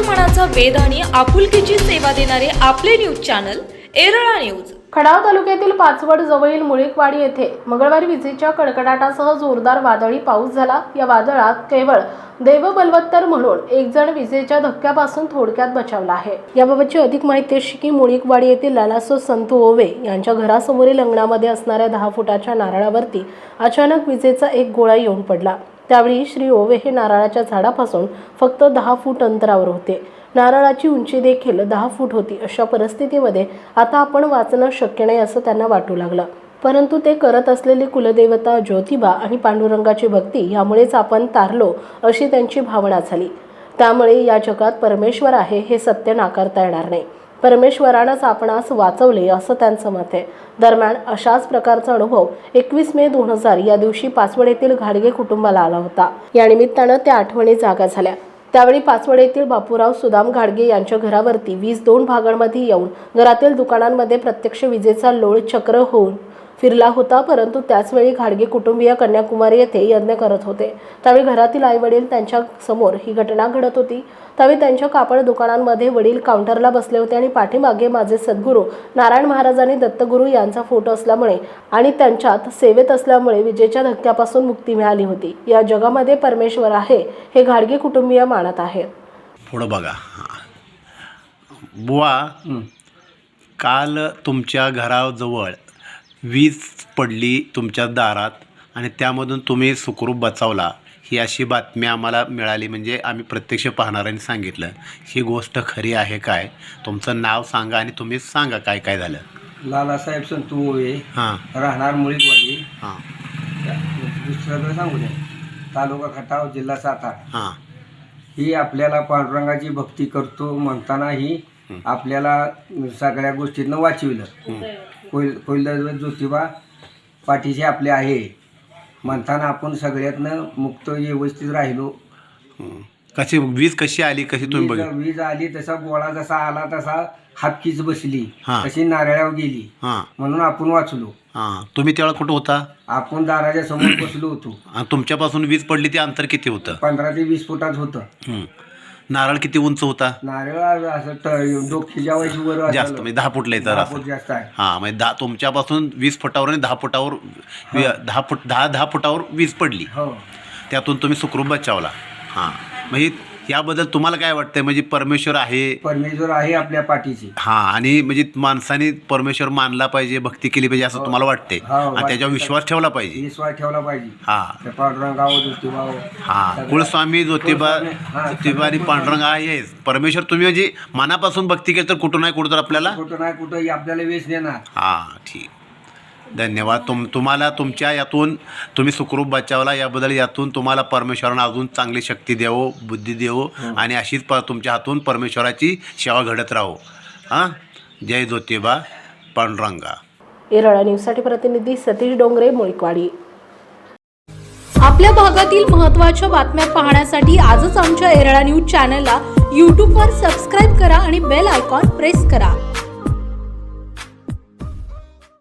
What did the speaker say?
मनाचा वेध आणि आपुलकीची सेवा देणारे आपले news channel Erala news. Khadav तालुक्यातील पाचवड जवळील मुळीकवाडी येथे मंगळवारी विजेच्या कडकडाटासह जोरदार वादळी पाऊस झाला. या वादळात केवळ देवबलवत्तर म्हणून एक जण विजेच्या धक्क्यापासून थोडक्यात बचावला आहे. याबाबतची अधिक माहिती अशी की मुळीकवाडी येथील लालासो संतू ओवे यांच्या घरासमोरील अंगणामध्ये असणाऱ्या दहा फुटाच्या नारळावरती अचानक विजेचा एक गोळा येऊन पडला. त्यावेळी श्री ओवे हे नारळाच्या झाडापासून फक्त दहा फूट अंतरावर होते. नारळाची उंची देखील दहा फूट होती. अशा परिस्थितीमध्ये आता आपण वाचणं शक्य नाही असं त्यांना वाटू लागलं. परंतु ते करत असलेली कुलदेवता ज्योतिबा आणि पांडुरंगाची भक्ती यामुळेच आपण तारलो अशी त्यांची भावना झाली. त्यामुळे या जगात परमेश्वर आहे हे सत्य नाकारता येणार नाही. परमेश्वरानंच आपणास वाचवले असं त्यांचं मत आहे. दरम्यान अशाच प्रकारचा अनुभव एकवीस मे दोन हजार या दिवशी पाचवड येथील घाडगे कुटुंबाला आला होता. या निमित्तानं त्या आठवणी जागा झाल्या. त्यावेळी पाचवड येथील बापूराव सुदाम घाडगे यांच्या घरावरती वीज दोन भागांमध्ये येऊन घरातील दुकानांमध्ये प्रत्यक्ष विजेचा लोळ चक्र होऊन फिरला होता परंतु त्याचवेळी घाडगे कुटुंबीय कन्याकुमारी येथे यज्ञ करत होते. त्यावेळी घरातील आई वडील त्यांच्यासमोर ही घटना घडत होती. त्यावेळी त्यांच्या कापड दुकानांमध्ये वडील काउंटरला बसले होते आणि पाठीमागे माझे सद्गुरू नारायण महाराज आणि दत्तगुरू यांचा फोटो असल्यामुळे आणि त्यांच्यात सेवेत असल्यामुळे विजेच्या धक्क्यापासून मुक्ती मिळाली होती. या जगामध्ये परमेश्वर आहे हे घाडगे कुटुंबीय मानत आहेत पुढं बघा. बुवा काल तुमच्या घराजवळ वीज पडली तुमच्या दारात आणि त्यामधून तुम्ही सुखरूप बचावला ही अशी बातमी आम्हाला मिळाली म्हणजे आम्ही प्रत्यक्ष पाहणाऱ्यांनी सांगितलं. ही गोष्ट खरी आहे काय? तुमचं नाव सांगा आणि तुम्ही सांगा काय काय झालं. लालासाहेब संतू ओवे हां. राहणार मुळीकवाडी हां. दुसऱ्याकडे सांगू द्या तालुका खटाव जिल्हा सातारा. हां. ही आपल्याला पांडुरंगाची भक्ती करतो म्हणताना ही आपल्याला सगळ्या गोष्टींना वाचविलं. कोईल कोइलदेव ज्योतिबा पाठीशी आपले आहे. म्हणताना आपण सगळ्यातनं मुक्त व्यवस्थित राहिलो. कशी वीज कशी आली कशी तुम्ही वीज आली तसा गोळा जसा आला तसा हापकीच बसली. हा. तशी नारळावर गेली. हां. म्हणून आपण वाचलो. हां. तुम्ही त्यावेळेला कुठं होता? आपण दाराच्या समोर बसलो होतो. आणि तुमच्यापासून वीज पडली ते अंतर किती होतं? पंधरा ते वीस फुटात होतं. हं. नारळ किती उंच होता? नारळ असं ट- डोक्याच्या वयशी वर जास्त. म्हणजे दहा फूट तर दहा असं. फूट जास्त आहे. हां म्हणजे दहा तुमच्यापासून वीस फुटावर आणि दहा फुटावर वी- दहा फूट दहा दहा फुटावर वीज पडली. हो. त्यातून तुम्ही सुखरूप बचावला. हां. म्हणजे याबद्दल तुम्हाला काय वाटतंय? म्हणजे परमेश्वर आहे. परमेश्वर आहे आपल्या पाठीशी. हां आणि म्हणजे माणसाने परमेश्वर मानला पाहिजे भक्ती केली पाहिजे असं तुम्हाला वाटते हो, आणि वाटतंय. त्याच्यावर विश्वास ठेवला पाहिजे? विश्वास ठेवला पाहिजे. हां. त्या पांडुरंगावर ज्योतिबावर हां. कुलस्वामी ज्योतिबा हां, ज्योतिबा आणि पांडुरंग आहेच परमेश्वर तुम्ही म्हणजे मनापासून भक्ती केली तर कुठं नाही कुठं तर आपल्याला कुठं नाही कुठं आपल्याला वेच देणार. हां ठीक. धन्यवाद. तुम तुम्हाला तुमच्या यातून तुम्ही सुखरूप बचावला. याबद्दल यातून तुम्हाला परमेश्वरानं अजून चांगली शक्ती द्यावो बुद्धी देवो आणि अशीच प तुमच्या हातून परमेश्वराची सेवा घडत राहो. हां? जय ज्योतिबा पांडुरंगा. येरळा न्यूजसाठी प्रतिनिधी सतीश डोंगरे मुळीकवाडी. आपल्या भागातील महत्त्वाच्या बातम्या पाहण्यासाठी आजच आमच्या एरळा न्यूज चॅनलला यूट्यूबवर सबस्क्राईब करा आणि बेल आयकॉन प्रेस करा.